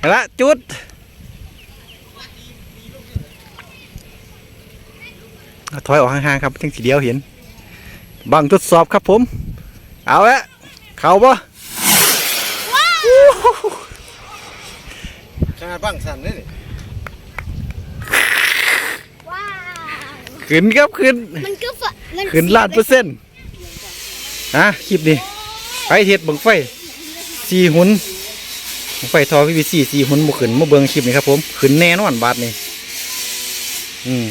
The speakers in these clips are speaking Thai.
เอาละจุดเอาถอยออกห่างๆครับจังสีเดียวเห็น บังทดสอบครับผม เอาละเข้าบ่ขนาดบังสั่นเลยนี่ว้าวขึ้นครับขึ้น มันก็ฝมันขึ้นล้านเปอร์เซ็นต์นะคลิปนี้ ไปเฮ็ดบังไฟสี่หุนบัง ไฟทอพีพีซีสี่หุนบ่ขึ้นมาเบิ่งคลิปนี้ครับผมขึ้นแน่นอนบาทนี่อืม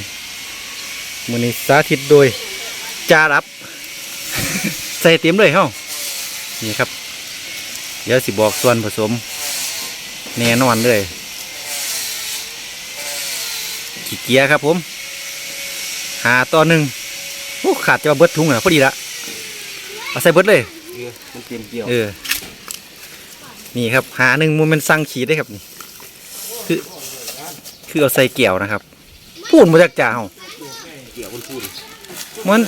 มื้อนี้สาธิตโดยจารับ ใส่เต็มเลยเฮานี่ครับ เดี๋ยวสิบอกส่วนผสม แน่นอนเลยขี้เกียจครับผม หาต่อหนึ่งโอ้ขาดจะมาเบิดถุงอะพอดีละเอาใส่เบิดเลยเออมันเตรียมเกี่ยวเออ นี่ครับหาหนึ่งมันเป็นสั่งขีดได้ครับนี่ คือ คือเอาใส่เกี่ยวนะครับ พูดมาจากจ่าเฮาเกี่ยวมันพูดมัน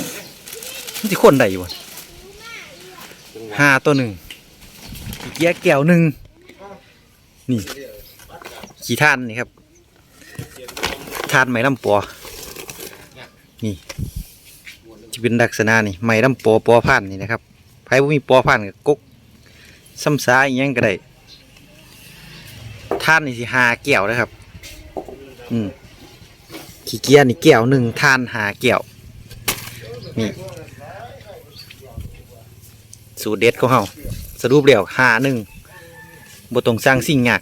มันจะคนใดอยู่วะหาตัวหนึ่งเกียแก้วหนึ่งนี่ขี้ท่านนี่ครับท่านไม้ลำปอนี่จะเป็นลักษณะนี่ไม้ลำปอปอพันนี่นะครับไผ่บ่มีปอพันกับกก ซ้ำซาอีหยังก็ได้ท่านนี่สิหาแก้วนะครับ อืมขี้เกียจนี่แก้วหนึ่งท่านหาแก้วนี่สูตรเด็ดของเขาสรุปแล้วหาหนึ่งบ่ต้องสร้างสิ่งยาก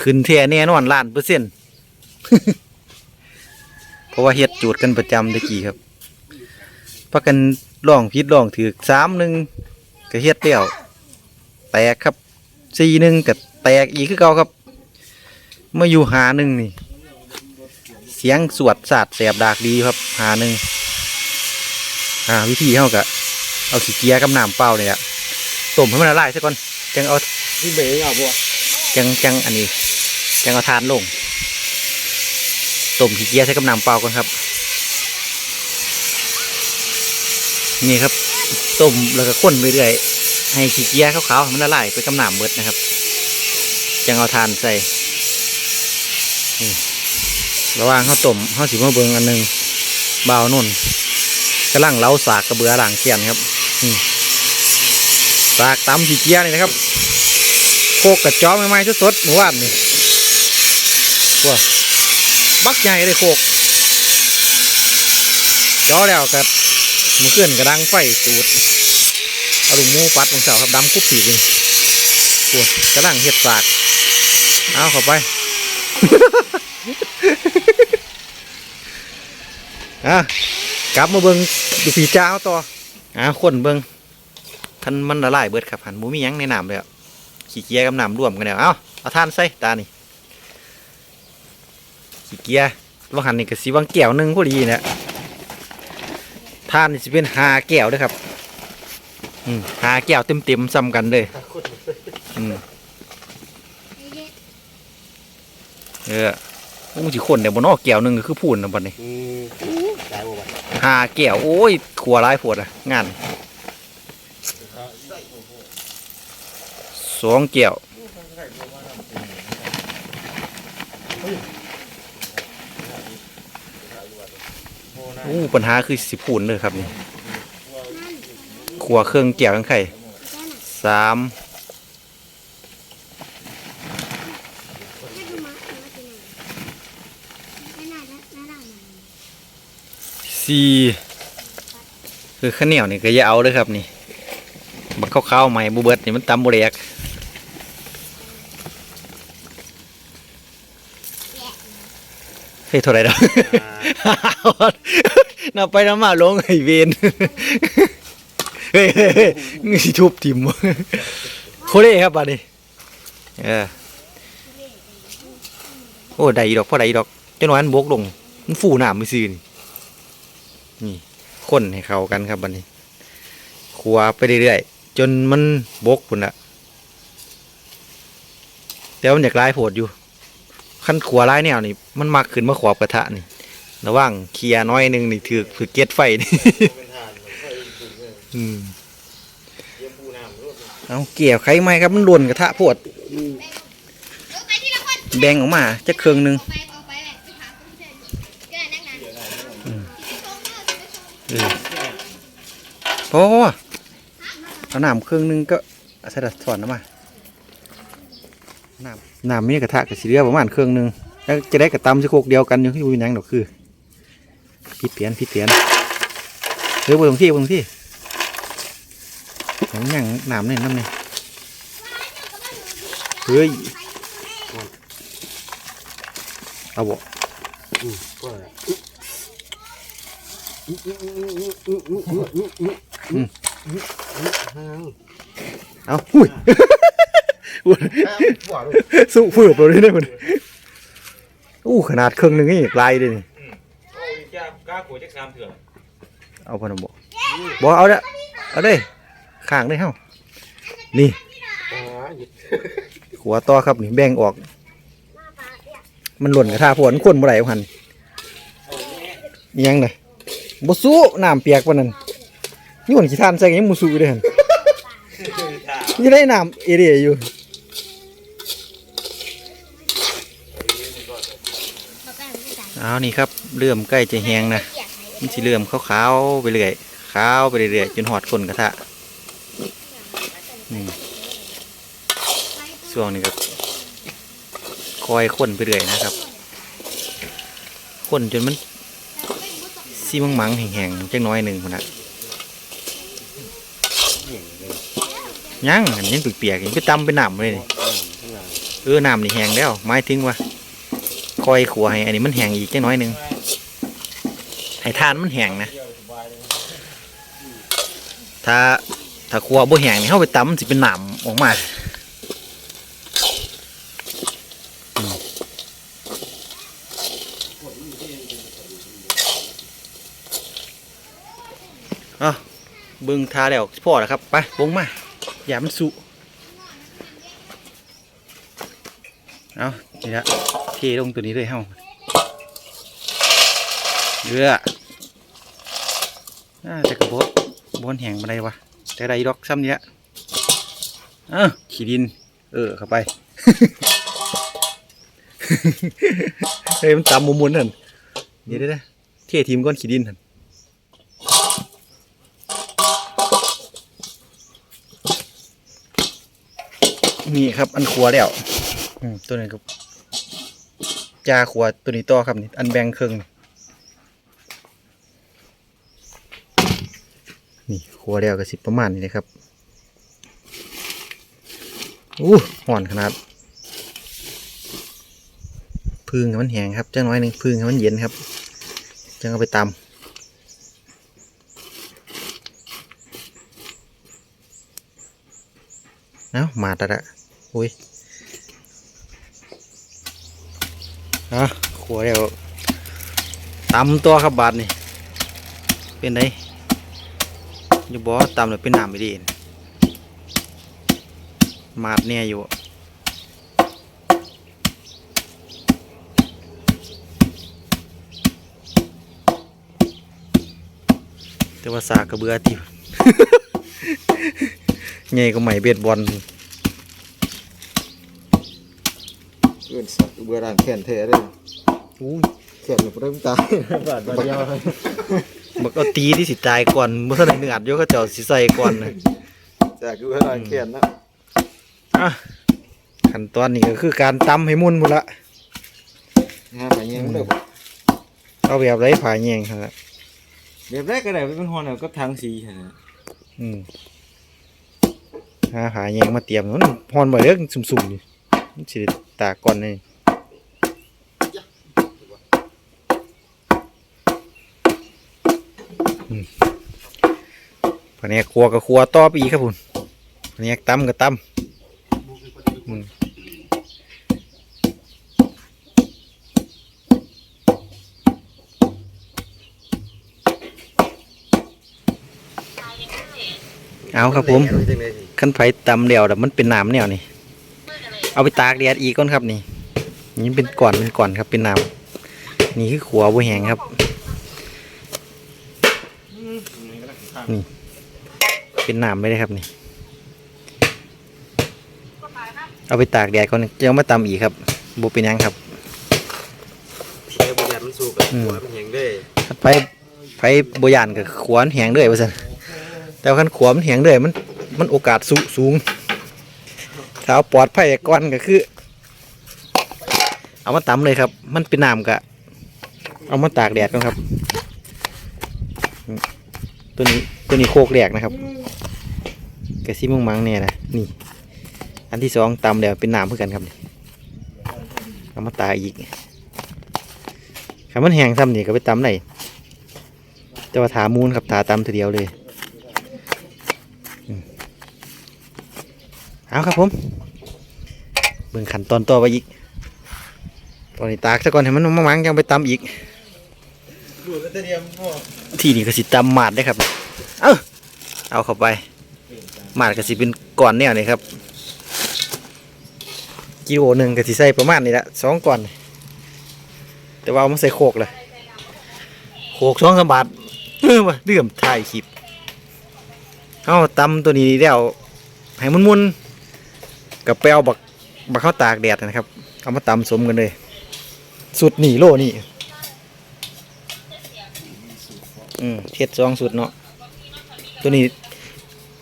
ขึ้นแท้แน่นอนล้านเปอร์เซ็นต์เพราะว่าเฮ็ดจูดกันประจำตะกี้ครับพักกันลองพิษลองถือสามหนึ่งก็เฮ็ดแล้ว แตกครับสี่หนึ่งก็แตกอีกคือเก่าครับเมื่ออยู่หาหนึ่งนี่ เสียงสวดสาดแสบดากดีครับหาหนึ่งอ่าวิธีเขากะเอาขี้เกียจกับน้ำเปล่าเนี่ยต้มให้มันละลายซะก่อนจังเอาที่เบงเอาบ่จังจังอันนี้จังเอาทานลงต้มขี้เกียจใส่กับน้ำเปล่าก่อนครับ นี่ครับต้มแล้วก็ข้นไปเรื่อย ให้ขี้เกียจขาวๆมันละลายไปกับน้ำเบิดนะครับจังเอาทานใส่ระว่างเขาต้มเขาสิมาเบิงอันหนึ่งเบาวนุ่นกำลังเล้าสากกระเบือหลังเขียนครับสากตำขี้เกียจนี่นะครับโคกกระจอมใหม่ๆสดๆหมู่บ้านนี่ว้าบักใหญ่เลยโคกจอแล้วกับมือเคลื่อนกระดังไฟสูด เอาลุงหมูปัดของเสาครับดำกุ๊บปีกนี่โอ้ยกระดังเห็ดสากเอาเข้าไปอะกลับมาเบิงดูผีจ้าเอาต่ออ่าคนเบิงท่านมันละลายเบิดครับหันมูมียังในน้ำเลยอะขี้เกียกับน้ำร่วมกันแล้วเอาเอาทานใส่ตานี่ขี้เกียจว่าหันนี่ก็สีวังแก้วหนึ่งพอดีเนะทานนี่สิเป็นหาแก้วเด้วยครับ อืมหาแก้วเต็มเต็มๆซ้ำกันเลยอืมเออมึงสิคนเดี๋ยบนออกแก้วหนึ่งก็คือพูนนะบัดนี้อืมตายบ่บัดหาแก้วโอ้ยขัวร้ายปวดอะงานสองแก้วโอ้ปัญหาคือสิพูนเลยครับนี่ ขัวเครื่องแก้วทั้งไข่สามสี่คือข้าวเหนียวนี่ก็อย่าเอาเลยครับนี่บักข้าวๆใหม่บูเบิดนี่มันตำบุเรกเฮ้ยเท่าไรดอกนับไปนับมาลงไอเวน เฮ้ยเฮ้ยเฮ้ยนี่สิทุบทิมวะโคเล่ครับบัดนี้เออโอ้ได้อีดอกพอได้อีดอกเจ้าน้อยมันบกลงมันฟูหน้ำไม่ซื่อนี่นี่คนให้เข้ากันครับบัดนี้ขัวไปเรื่อยๆจนมันบกพุ่นละแต่ว่ามันอยากลายโผดอยู่ขั้นขัวร้ายแนวนี่มันมักขึ้นมาขอบกระทะนี่ระว่างเคลียร์น้อยนึงนี่ถือถือเก็ตไฟนี่ อืมเยี่ยมปูน้ำรถเอาเกี่ยวไข่ไหมครับมันหล่นกระทะโพดแบ่งออกมาจะเครื่องหนึงเอาไปเอาไปเลยไปหาคนเชื่ออยู่แกนั่งนานอืมที่ชมเนอะที่ชมเออโอ้เอาน้ำเครื่องหนึงก็เอาใส่ดัดถอนน้ำมาน้ำน้ำมีกระทะกับสีเหลือประมาณเครื่องหนึงแล้วจะได้กระตำสะโคกเดียวกันอยู่ที่อยู่ยังดอกคือพี่เปลี่ยนพี่เปลี่ยนเฮ้ยบนตรงที่บนตรงที่ ยังยังหนามเนี่ยน้ำเนี่ยเฮ้ยเอาบ่อืมก็เอาหุ้ยสู้ฝืบเราได้เลยมันอู้ขนาดเครื่องนึงนี่ลายเลยนี่เอาพนมบ่กบ่กเอาเด้อเอาเด้ ข้างได้เฮานี่อ่าหยิบหัวต่อครับนี่แบ่งออก มันหล่นกระทาพวนคนบ่ได้หันอิหยังเลยบ่สู้น้ำเปียกปานนั้นนี่มันขี้ทานใส่ยังบ่สู้เด้อหั่นนี่ได้น้ำเอเดียอยู่มาแป้งไม่ใส่เอานี่ครับเริ่มใกล้จะแห้งนะเกลียดใส่มันสิเริ่มขาวๆไปเรื่อยขาวไปเรื่อยๆจนหอดคนกระทะ นี่ช่วงนี้ก็คอยคนไปเรื่อยนะครับคนจนมันซีมังมังแห้งๆจังน้อยหนึ่งคนนะยังอันยังเปียกๆยังไปตำไปหนำเลยเออหนำนี่แห้งแล้วหมายถึงว่าคอยขัวให้อันนี้มันแห้งอีกจังน้อยหนึ่งให้ทานมันแห้งนะถ้า ถ้าครัวบ่แห้งนี่เข้าไปตำมันสิเป็นหนามออกมาอืมเอบิ่งทาแล้วพ่อแล้วครับ ไปบงมาอย่ามันสุเอานี่ละเทลงตัวนี้เลยเฮาเรืออ่าแต่กระบอกบนแห่งมาได้วะ แต่ได้ดอกซ้ำเนี้ยอะขี้ดิน เออ เข้าไปเฮ้ยมันตามมุมมุนนั่นเดี๋ยวเดี๋ยวเดี๋ยที่ทีมก้อนขี้ดินนั่นนี่ครับ อันขัวแล้วตัวนี้ครับจาขัวตัวนี้ต่อครับนี่อันแบ่งครึ่ง นี่ครัวแล้วก็สิประมาณนี้เลยครับอู้ห่อนขนาดพึ่งให้มันแห้งครับจังน้อยหนึ่งพึ่งให้มันเย็นครับจังเอาไปตำเอ้ามาตะละอุ้ยอะครัวแล้วตำตัวครับบาทนี่เป็นไง อยู่บ่ตามเลยเป็นน้ำไม่ดีมาดเนี่ยอยู่แต่ว่าสากกระเบือที่ใหญ่ก็ใหม่เบ็ดบอลเอื่นสักเบื่อด่างแขนเทเลยอู้ยแขนเริ่มตายบาดบาดเดียว บักเอาตีที่สิตายก่อนเมื่อไหร่เนื้ออัดโยก็เจ้าสิใส่ก่อนเลยจากเบื่อด่างแขนนะอะขั้นตอนนี้ก็คือการตำให้มุนหมดละงานไปยังเด้อเอาแบบไรผ่าแยงครับแบบแรกก็ได้เป็นฮอนแล้วก็ทางสีใช่ไหมอืมหาผาแยงมาเตรียมมันพรบ่อยเด้อสุ่มๆนี่มันสิได้ตากก่อนนี่ อืมแผนกครัวกับครัวต่อไปอีกครับคุณแผนกตำกับตำอืมเอาครับผมขั้นไฟตำเดียวแต่มันเป็นน้ำแนวนี่ เอาไปตากแดดอีกก่อนครับนี่ นี่เป็นก่อนเป็นก่อนครับเป็นน้ำนี่คือขัวบัวแหงครับ นี่ เป็นน้ำไม่ได้ครับนี่เอาไปตากแดดก่อนจะเอามาตำอีกครับบ่เป็นหยังครับไปบริยามันสู้กับหัวมันแหงได้ไปไปบ่ย่านก็ขวานแหงเด้อยว่าซั่นแต่ว่าคันขวมันแหงเด้อยมัน มันโอกาสสูสูงถ้าเอาปลอดภัยก่อนก็คือ เอามาตำเลยครับ มันเป็นน้ำก็เอามาตากแดดก่อนครับอืม ตัวนี้ตัวนี้โคกแรกนะครับกระซิมังมังเนี่ยนะนี่ อันที่สองตำแล้วเป็นน้ำเพื่อกันครับนี่เอามาตากอีกคันมันแห้งซ้ำนี่ก็ไปตำได้แต่ว่าถามูลครับถาตำทีเดียวเลยเอาครับผมเบิ่งขันตอนต่อไปอีก ตอนนี้ตากซะก่อนให้มันมังๆยังไปตำอีก ดูดแต่เดียวพ่อที่นี่ก็สิตำหมาดได้ครับ เอ้าเอาเข้าไปหมาดก็สิเป็นก้อนแนวนี่ครับกิโลหนึ่งก็สิใส่ประมาณนี้ละสองก้อน แต่ว่าเอามาใส่โคกเลยโคกสองสามบาทเออว่ะเลื่อมถ่ายคลิปเอาตำตัวนี้แล้วให้มันมุนๆกับไปเอาบักบักข้าวตากแดดนะครับ เอามาตำสมกันเลย สุดหนีโลนี่ อืมเฮ็ดสองสุดเนาะตัวนี้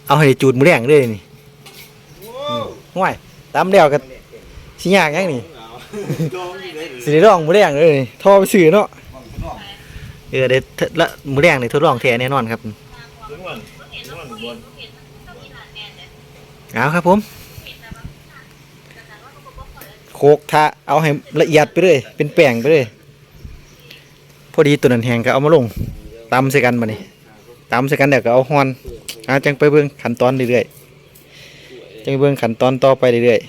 เอาให้จูดมือแรงเลยนี่อืมห่วยตามแล้วก็สิยากยังนี่สิได้ลองมือแรงเลยนี่ท่อไปซื้อเนาะเออเดี๋ยวทดละมือแรงนี่ทดลองแท้แน่นอนครับถึงวันถึงวันบนเอาครับผมโคกทะเอาให้ละเอียดไปเลยเป็นแป้งไปเลยพอดีตัวนั้นแห้งก็เอามาลง ตำใส่กันมานี่ตำใส่กันเดี๋ยวก็เอาฮอนอาจังไปเบิ่งขั้นตอนเรื่อยๆจังเบิ่งขั้นตอนต่อไปเรื่อย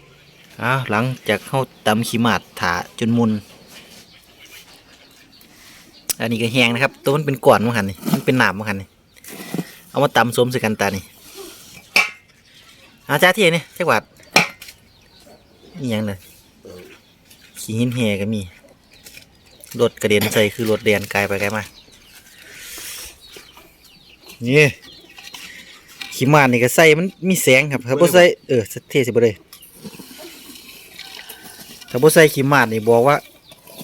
ๆอ้าวหลังจากเข้าตำขีมาดถาจนมุนอันนี้ก็แห้งนะครับ ตัวมันเป็นก้อนมั้งคันนี่มันเป็นหนามมั้งคันนี่เอามาตำสมใส่กันตานี่อาจารย์ที่นี่จักหวัดนี่ยังเลยขี้หินแห่ก็มีรถกระเด็นใส่คือรถเรียนไกลไปไกลมา นี่ขี้มานนี่ก็ใส่มันมีแสงครับถ้าบ่ใส่เออเทสิบ่เลยถ้าบ่ใส่ขี้มานนี่บอกว่า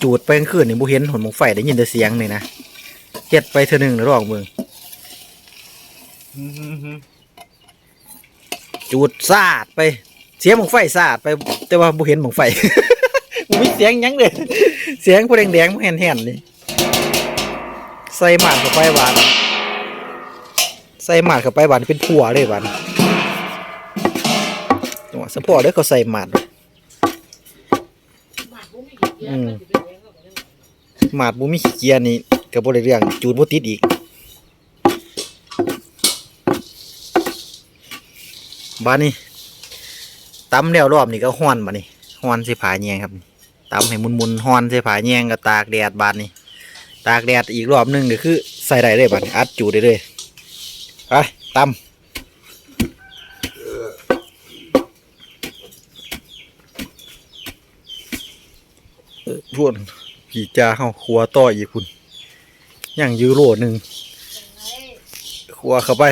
จูดไปกลางคืนนี่บ่เห็นหนหมองไฟได้ยินแต่เสียงนี่นะเฮ็ดไปเทื่อหนึงแล้วลองเบิ่งจูดซาดไป เสียงของไฟซาดไป แต่ว่าบ่เห็นของไฟบ่มีเสียงหยังเลยเสียงพวกแดงๆมันแห่นๆนี่ใส่หมาดเข้าไปบาน ใส่หมาดเข้าไปบานเป็นผัวเลยบานจังหวะสะพอเด้อเขาใส่หมาดอืมหมาดบ่มีขี้เกียจนี่ก็บ่ได้เรื่องจูดบ่ติดอีกบ้านนี้ตำแล้วรอบนี้ก็ฮ้อนบ้านี้ฮ้อนใส่ผาแยงครับตำให้มุนๆฮ้อนใส่ผาแยงก็ตากแดดบ้านนี้ ตากแดดอีกรอบหนึงก็คือใส่ได้เลยบ้านอัดจูได้เลย ไปตำเออพวนผีจ้าเข้าครัวต่ออีกคุณย่างยูโรหนึ่งครัวเข้าไป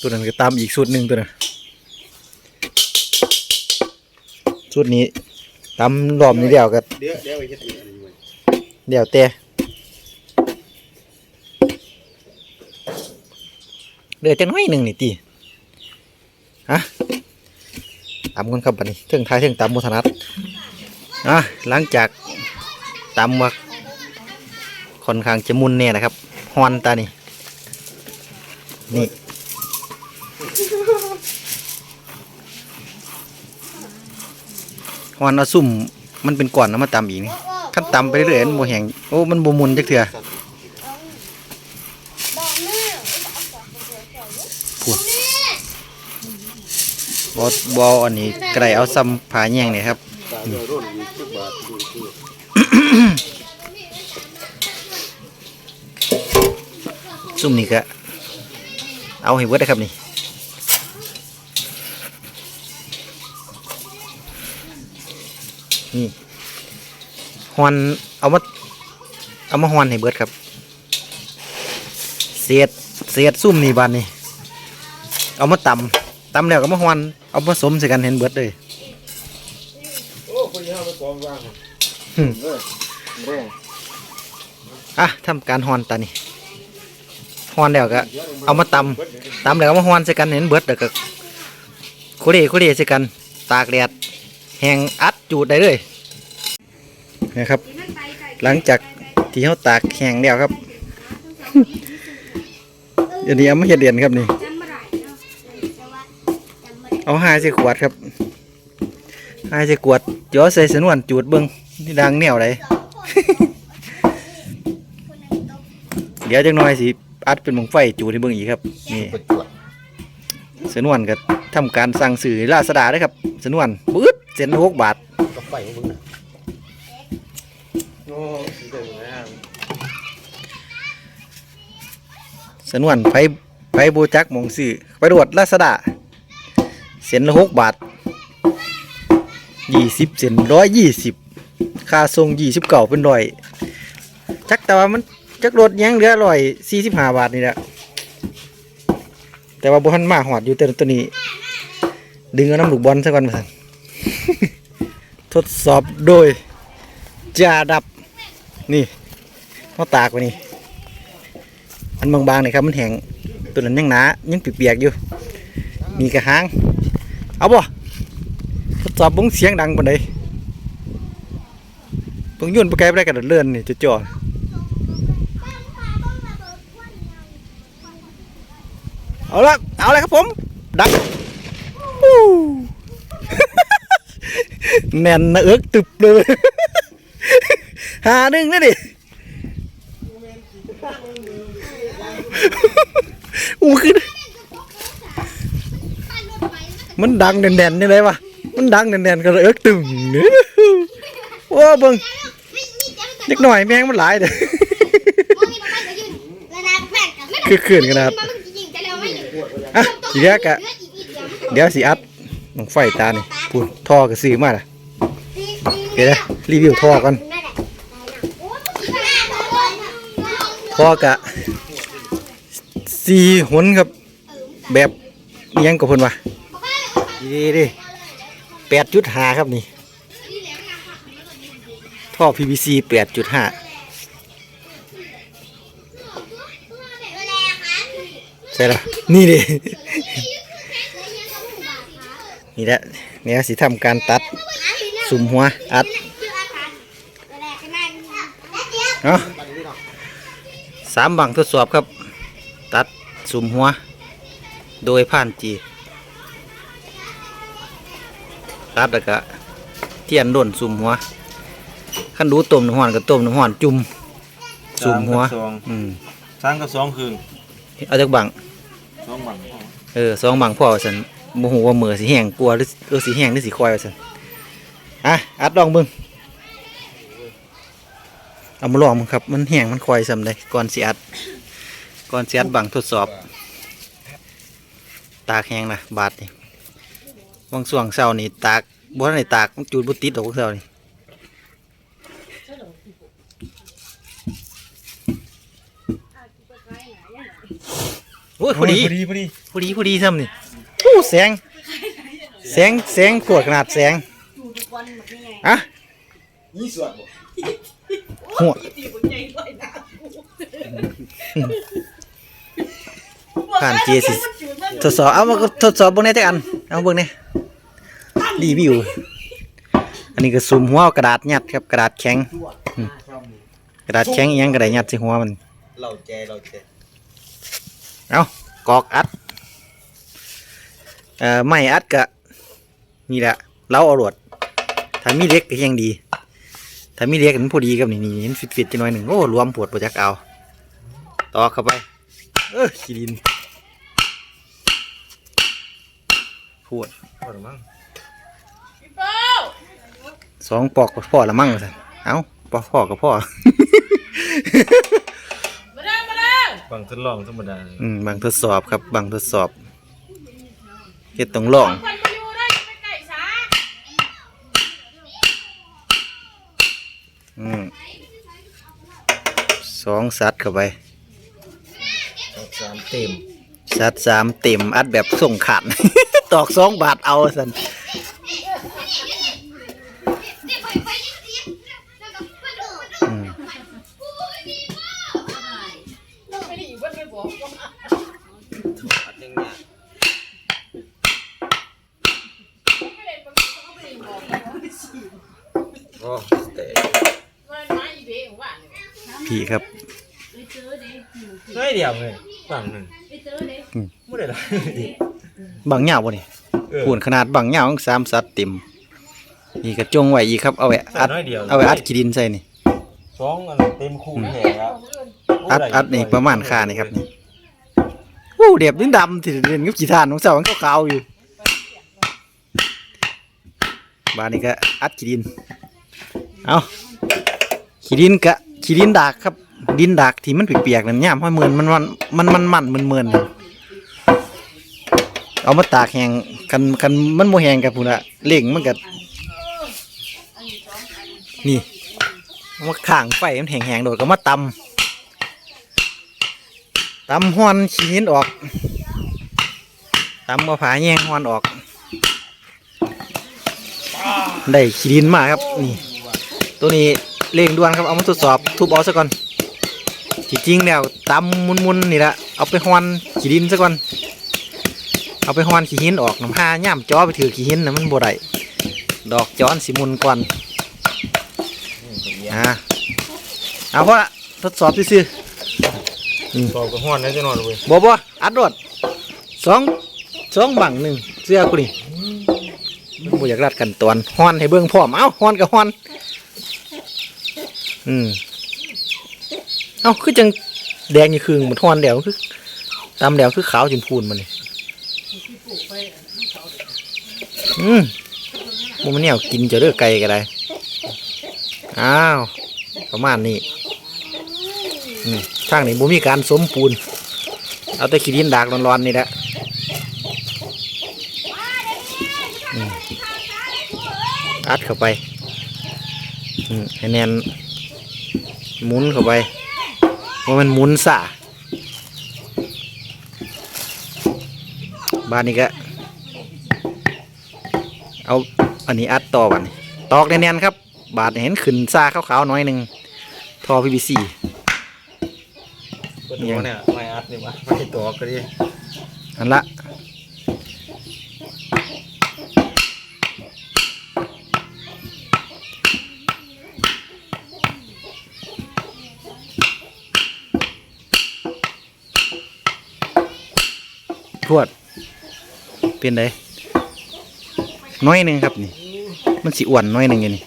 ตัวนั้นก็ตามอีกสูตรหนึ่งตัวนั้นสูตรนี้ตำรอบนี้เดียวก็เดี๋ยวเดี๋ยวไปเฮ็ดอีกอันหนึงไว้เดียวแต่ เดือดจังน้อยหนึ่งนี่ตีฮะตำกันครับบัดนี้เทิงท้ายเทิงตำมุถนัดอะหลังจากตำว่าค่อนข้างจะมุนเนี่ยนะครับฮอนตานี่นี่ฮอนเอาซุ่มมันเป็นก่อนแล้วมาตำอีกนี่ขั้นตำไปเรื่อยๆมันบ่แหงโอ้มันบ่มุนจักเถื่อ บอกแม่ พูด บ่บ่อันนี้ไกลเอาซ้ำผาแยงนี่ครับตาเดียวร่นมีสิบซุ่มนี่ก็เอาให้เบิดได้ครับนี่นี่ฮอนเอามาเอามาฮอนให้เบิดครับ เศษเศษซุ่มนี่บานนี่เอามาตำ ตำแล้วก็มาฮอนเอามาสมใส่กันเห็นเบิดเลยโอ้คนเดียวมันกองว่างอืมเด้อเด้ออะทำการฮอนตานี่ฮอนแล้วก็เอามาตำตำแล้วก็มาฮอนใส่กันเห็นเบิดแล้วก็โคเรโคเรใส่กัน ตากแดดแห้งอัดจูดได้เลยนะครับ หลังจากที่เขาตากแห้งแล้วครับเดี๋ยวนี้เอามาเฮ็ดเดียนครับนี่ เอาห้าใส่ขวดครับห้าใส่ขวดจ่อใส่สนวนจูดเบิ้งนี่ดังแนวไหนสองคนคนหนึ่งตกเดี๋ยวจังน้อยสิอัดเป็นหมงไฟจูดให้เบิ้งอีกครับนี่ไปตรวจสนวนก็ทำการสั่งสื่อลาสดาได้อครับสนวนปื๊ดเซ็นหกบาทกับไฟของมึงน่ะโอ้สีเด้อนะครับสนวนไฟไฟโบจักหมองสื่อไปรวดลาสดา เซ็นละหกบาทยี่สิบเซนร้อยยี่สิบค่าทรงยี่สิบเก่าเป็นร้อยจักแต่ว่ามันจักรถยังเหลือร้อยสี่สิบห้าบาทนี่แหละแต่ว่าบอลมาหอดอยู่แต่ตัวนี้ ดึงเอาน้ำลูกบอลซะก่อนมาสั่นทดสอบโดยจาดับนี่เขาตากไว้นี่อันบางๆนี่ครับมันแห้งตัวนั้นยังหนายังเปียกๆอยู่มีกระหาง เอาบ่ทดสอบบุ้งเสียงดังปานใดบุ้งยุ่นไปไกลไปได้กระดเลื่อนนี่จะจ่อเอาละเอาลยครับผม ดังฮู้แน่นนะเอิกตึบเลยหาหนึ่งนะดิอู้คือ มันดังแน่นๆนี่เลยวะมันดังแน่นๆก็เลยเอิกตึงนี่ยโอ้เบิ่งไม่มีจำกัดหน่อยแมงมันหลายเด้อว่ามีทำไมก็ยืนแล้วนะแม่กันไม่ได้คือขืนกันนะครับมันจริงๆแต่เราไม่อยู่อะทีแรกอะเดี๋ยวสิอัดน้องไฟตานี่พูดท่อก็ซื้อมาล่ะเดี๋ยวรีวิวท่อก่อนท่อกะสี่หนครับแบบยังกับเพิ่นวะ ดีดิแปดจุดห้าครับนี่ ท่อ PVC แปดจุดห้าใช่ละนี่ดินี่แหละเนี่ยสิทำการตัดสุ่มหัว อัดเนาะสามบังทดสอบครับ ตัดสุ่มหัว โดยผ่านจี ตัดแล้วก็เทียนด่นสุ่มหัวขั้นดูต้มน้ำหวานกับต้มน้ำหวานจุ่มสุ่มหัว สามกับสองอืมสามกับสองครึ่งเอาจากบังสองบังพอเออสองบังพ่อว่าสันโมโหว่ามือสีแห้งกลัวหรือหรือสีแห้งหรือสีควายว่าสันอะอัดลองเบิ่งเอามาลองมึงครับ มันแห้งมันควายสำเลยก่อนสีอัดก่อนสีอัดบังทดสอบ ตากแห้งนะบาดนี่ วังส่วงเศร้านี่ตากบ่ทันได้ตากมันจูดบุติดดอกวังเศร้านี่โอ้ยพอดีพอดีพอดีพอดีพอดีซ้ำนี่โอ้แสง แสงแสงกวดขนาดแสงอะนี่สวดบ่หัวผ่านเจสิทดสอบเอามาทดสอบเบนนี้จักอันเอาเบิ่งนี่ รีวิว อันนี้ก็ซุ่มหัวเอากระดาษยัดครับกระดาษแข็งอืมกระดาษแข็งอีหยังกระดาษยัดใส่หัวมัน เราแจเราแจเอากอกอัด เอ่อไม่อัดกะนี่แหละเราเอารวดถ้ามีเล็กก็ยังดี ถ้ามีเล็กมันพอดีกับนี่นี่มันฟิตๆจะหน่อยหนึ่งโอ้รวมปวดปวดจักเอา ต่อเข้าไป เออขี้ดิน ปวด พอหรือมั้ง สองปอกก็พ่อละมั่งสันเอาปอกพ่อกับพ่อบังทดลองธรรมดาอืมบางทดสอบครับบางทดสอบเฮ็ดต้องลอง คนมาอยู่ได้ไปไก่ช้าอืมสองสัตว์เข้าไปสามเต็มสัตว์สามเต็มอัดแบบส่งขันตอกสองบาทเอาสัน ยวเลยฝั่งหนึ่งอืมไม่ได้หลายดิบังเหยาวบ่นี่เออ ปูนขนาดบังเหยาวของสามสัตว์เต็มนี่กระจงไว้อีกครับเอาไว้อัดน้อยเดียว เอาไว้อัดขี้ดินใส่นี่ สองอันเต็มคูแหละอัดอัดนี่ประมาณค่านี่ครับนี่วู้เดียบนี่ดำที่เรียนกับกีทานของเสามันขาวๆอยู่บ้านนี้ก็อัดขี้ดิน เอาขี้ดินกะขี้ดินดากครับ ดินดากที่มันเปียกๆนั่นย่ามห้อยเมือนมันมันมันมันมันมันเมือนๆนั่นเอามาตากแห้งกันกันมันโมแห้งกับพุ่นอะเล่งมันก็นี่มาข้างไฟมันแห้งๆโดดก็มาตำตำห้อนขี้หินออกตำมาผาแยงห้อนออก ได้ขี้ดินมาครับนี่ ตัวนี้เร่งด่วนครับเอามาทดสอบทุบเอาซะก่อน ที่จริงแล้วตำมุนๆนี่ละเอาไปห้อนขี้ดินซะก่อน เอาไปห้อนขี้หินออกน้ำผ้าย่ำจ้อไปถือขี้หินนะมันบ่ได้ดอกจ้อนสิมุนก่อนอ่าเอาเพราะทดสอบซื่อๆบอกกับห้อนนะจะนอนเลยบ่บ่อัดรถสองสองบังหนึ่งเสื้อกูนี่บ่อยากรัดกันตอนฮ้อนให้เบิ่งพร้อมเอ้าฮ้อนกับฮ้อน อืม เอ้าคือจังแดงอยู่ครึ่งมันฮ้อนแล้วคือตามแล้วคือขาวจนพูนมันนี่อืมบ่มันเนี่ยกินจะเลือกไก่ก็ได้อ้าวประมาณนี้อืมทางนี้บ่มีการสมปูน เอาแต่ขี้ดินดากร้อนๆนี่แหละอัดเข้าไปอืมให้แน่นหมุนเข้าไป ว่ามันหมุนซ่าบ้านนี้ก็ เอาอันนี้อัดต่อบัดนตอกแน่นๆครับ บาดเห็นขึ้นซ่าขาวๆหน้อยหนึ่งทอ PVC ก็ตัวเนี่ยไม่อัดนี่วะไม่ตัวก็ดีอันละ พวด เป็นไดน้อยหนึ่งครับนี่ มันสิอ้วนน้อยหนึ่งอย่างนี้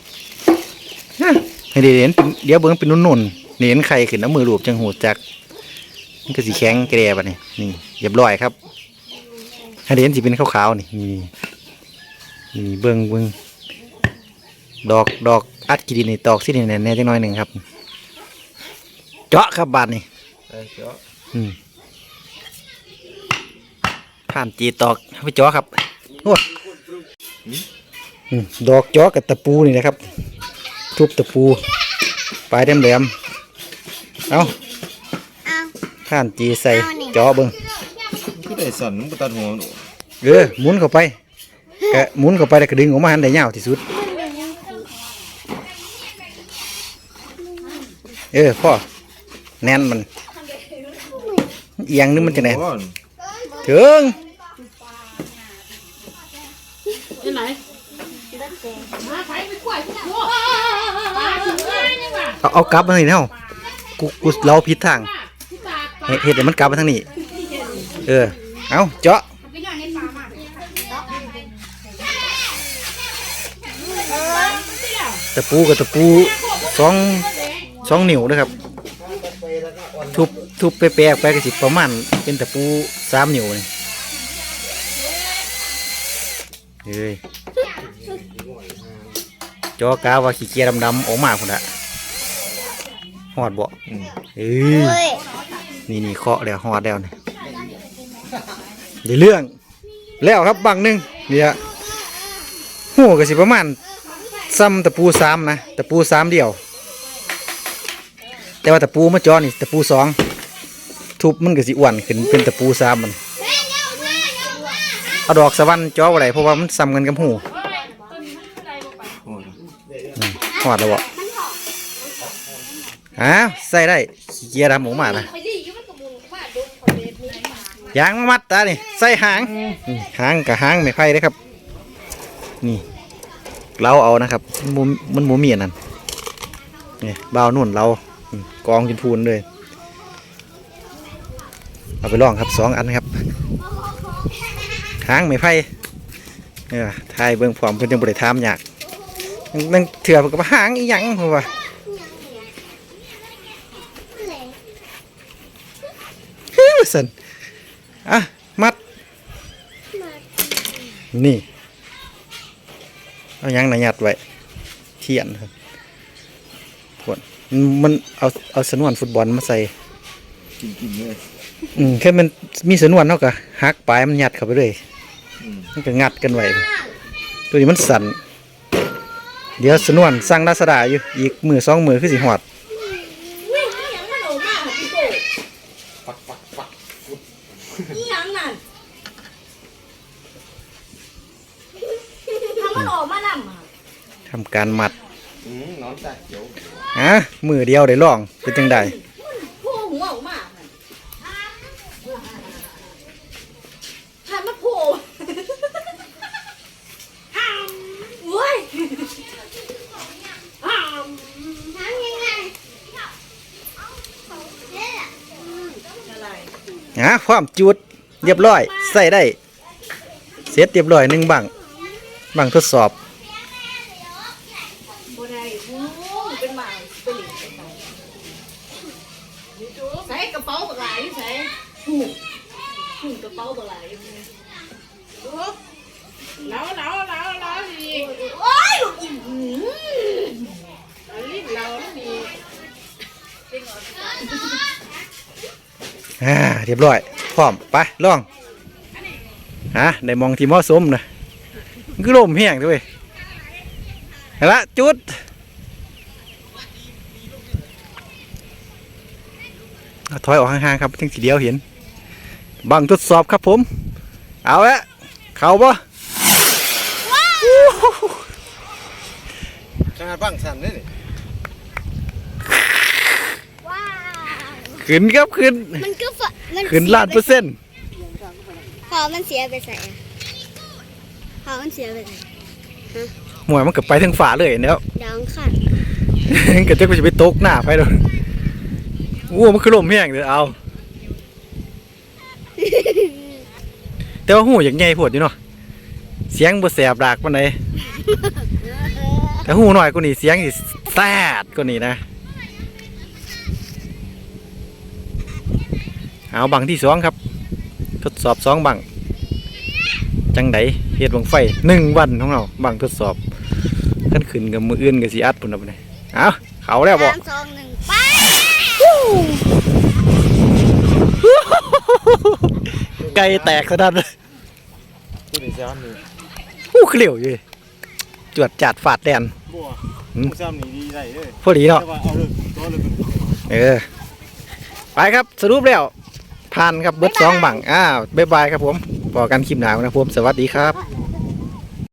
ฮะให้เดี๋ยวเห็นเป็นเดี๋ยวเบิ้งเป็นนุ่นๆนี่เห็นไข่ขึ้นน้ำมือรูปจังหูจักมันก็สีแข็งแกร่ปะนี่นี่เรียบร้อยครับให้เดี๋ยวเห็นสิเป็นขาวๆนี่นี่นี่เบิ้งเบิ้งดอกดอกอัดกีดินนี่ตอกสินี่แน่ๆจังน้อยหนึ่งครับ เจาะครับบาดนี่ไอ้เจ้าอืม ผ่านจีตอกไปเจาะครับโอ้ยอืมดอกเจาะกับตะปูนี่นะครับ ทุบตะปูปลายแหลมๆเอาเอาผ่านจีใส่เอานี่เจาะเบิ้งคือได้สั่นมันก็ตัดหัวมันออกเออหมุนเข้าไปกะหมุนเข้าไปแล้วก็ดึงออกมาหันได้ยาวที่สุด เออพ่อแน่นมันเอียงนึงมันจะไหนโอ้ย ถึงที่ไหนมาไผไปกล้วยโอ้ปลาถึงเลยนี่ว่ะเอาเอากลับมาหน่อยเนาะกูกูเราผิดทางที่ตากปลาเฮ็ดเฮ็ดให้มันกลับมาทางนี้ เออ เอาเจาะไปย่างให้ปลามาเออตะปูกับตะปูสองสองนิ้วนะครับ ทุบทุบไปแปะๆไปก็สิประมาณเป็นตะปูสามนิ้วนี่เอ้ยจอกาว่าขี้เกียจดำๆออกมาพุ่นละหอดบ่อืมเอ้ยเฮ้ยนี่นี่เคาะแล้วหอดแล้วนี่เดี๋ยวเรื่อง แล้วครับบังหนึ่งเนี่ยหัวก็สิประมาณซ้ำตะปูสามนะตะปูสามเดียว แต่ว่าตะปูมาจอนี่ตะปูสอง ทุบมันก็สิอ้วนขึ้นเป็นตะปูสามมันเอาดอกสะวันจออะไรเพราะว่ามันซ้ำกันกับหูโอ้ยหอดแล้วบ่อ้าวใส่ได้ขี้เกียจดำออกมานะยางมามัดตานี่ใส่หางนี่หางกับหางไม่ไผ่เด้อครับ นี่เราเอานะครับ มันบ่มันหมูมีอันนั่นนี่เบาวนุ่นเราอืมกองกินพูนเลย เอาไปลองครับสองอันครับหางไม่ไผ่เออทายเบิ่งพร้อมเพิ่นจังบ่ได้ถามยากนั่งเถื่อนก็ว่าหางอีหยังเพราะว่าเฮ้ยสันอะมัด นี่ เอายังหนายัดไว้ เทียนครับพวดมันเอาเอาสนวนฟุตบอลมาใส่กินกินเลย อืมแค่มันมีสนวนเท่ากับหักปลายมันยัดเข้าไปเลยอืมมันก็งัดกันไว้ตัวนี้มันสั่นเดี๋ยวสนวนสั่งลาสดาอยู่อีกมือสองมือคือสิหอดอุ้ยนี่ยังมันออกมาเหรอพี่โตปักปักปักนี่ยังนั่นทำมันออกมานำอะทำการมัดอืมนอนตาเขียวอะมือเดียวได้ลองเป็นจังได อะความจุดเรียบร้อย ใส่ได้ เสร็จเรียบร้อยหนึ่งบังบังทดสอบได้หูเป็นหมาเป็นหลิงเป็นไงใส่กระเป๋าบักหลายใส่หูหูกระเป๋าบักหลายแล้วแล้วแล้วแล้วดี โอ้ย ลิ้นเราดี อ่าเรียบร้อย พร้อมไปลองฮะได้มองที่มอสมนะมันคือลมแห้งด้วยเอาละจุดถอยออกห่างๆครับถึงสีเดียวเห็นบังทดสอบครับผม เอาละ เข้าปะ ขนาดบังสั่นเลยนี่ ว้าว ขึ้นครับขึ้นมันก็ฝะมันขึ้นล้านเปอร์เซ็นต์พอมันเสียไปใส่อะพอมันเสียไปใส่หมวยมันเกือบไปถึงฝาเลยแล้วดาวอังขันก็จะไปตกหน้าไปเลยโอ้มันคือลมแห้งเลยเอา แต่ว่าหูอย่างใหญ่โพดอยู่เนาะเสียงบ่แสบดากปานใดแต่หูหน่อยกว่านี้เสียงสิแซดกว่านี้นะ เอาบังที่สองครับ ทดสอบสองบังจังไดเฮ็ดบังไฟหนึ่งวันของเราบังทดสอบกันขึ้นกับมืออื่นกับสีอัดปุ่นเอาไปเลยเอาเขาแล้วบ่สามสองหนึ่งไปไก่แตกซะดันเลยตัวนี้ซ้ำนี่อู้เกลียวอยู่ดิจวดจัดฝาดแดนบัวหืมผู้ซ้ำนี่ดีได้เลยพอดีเนาะแต่ว่าเอาเลยตัวเลยเออไปครับสรุปแล้ว ผ่านครับเบิดสองบังอ้าวบ๊ายบายครับผมบอกกันคลิปหนาวนะครับผมสวัสดีครับ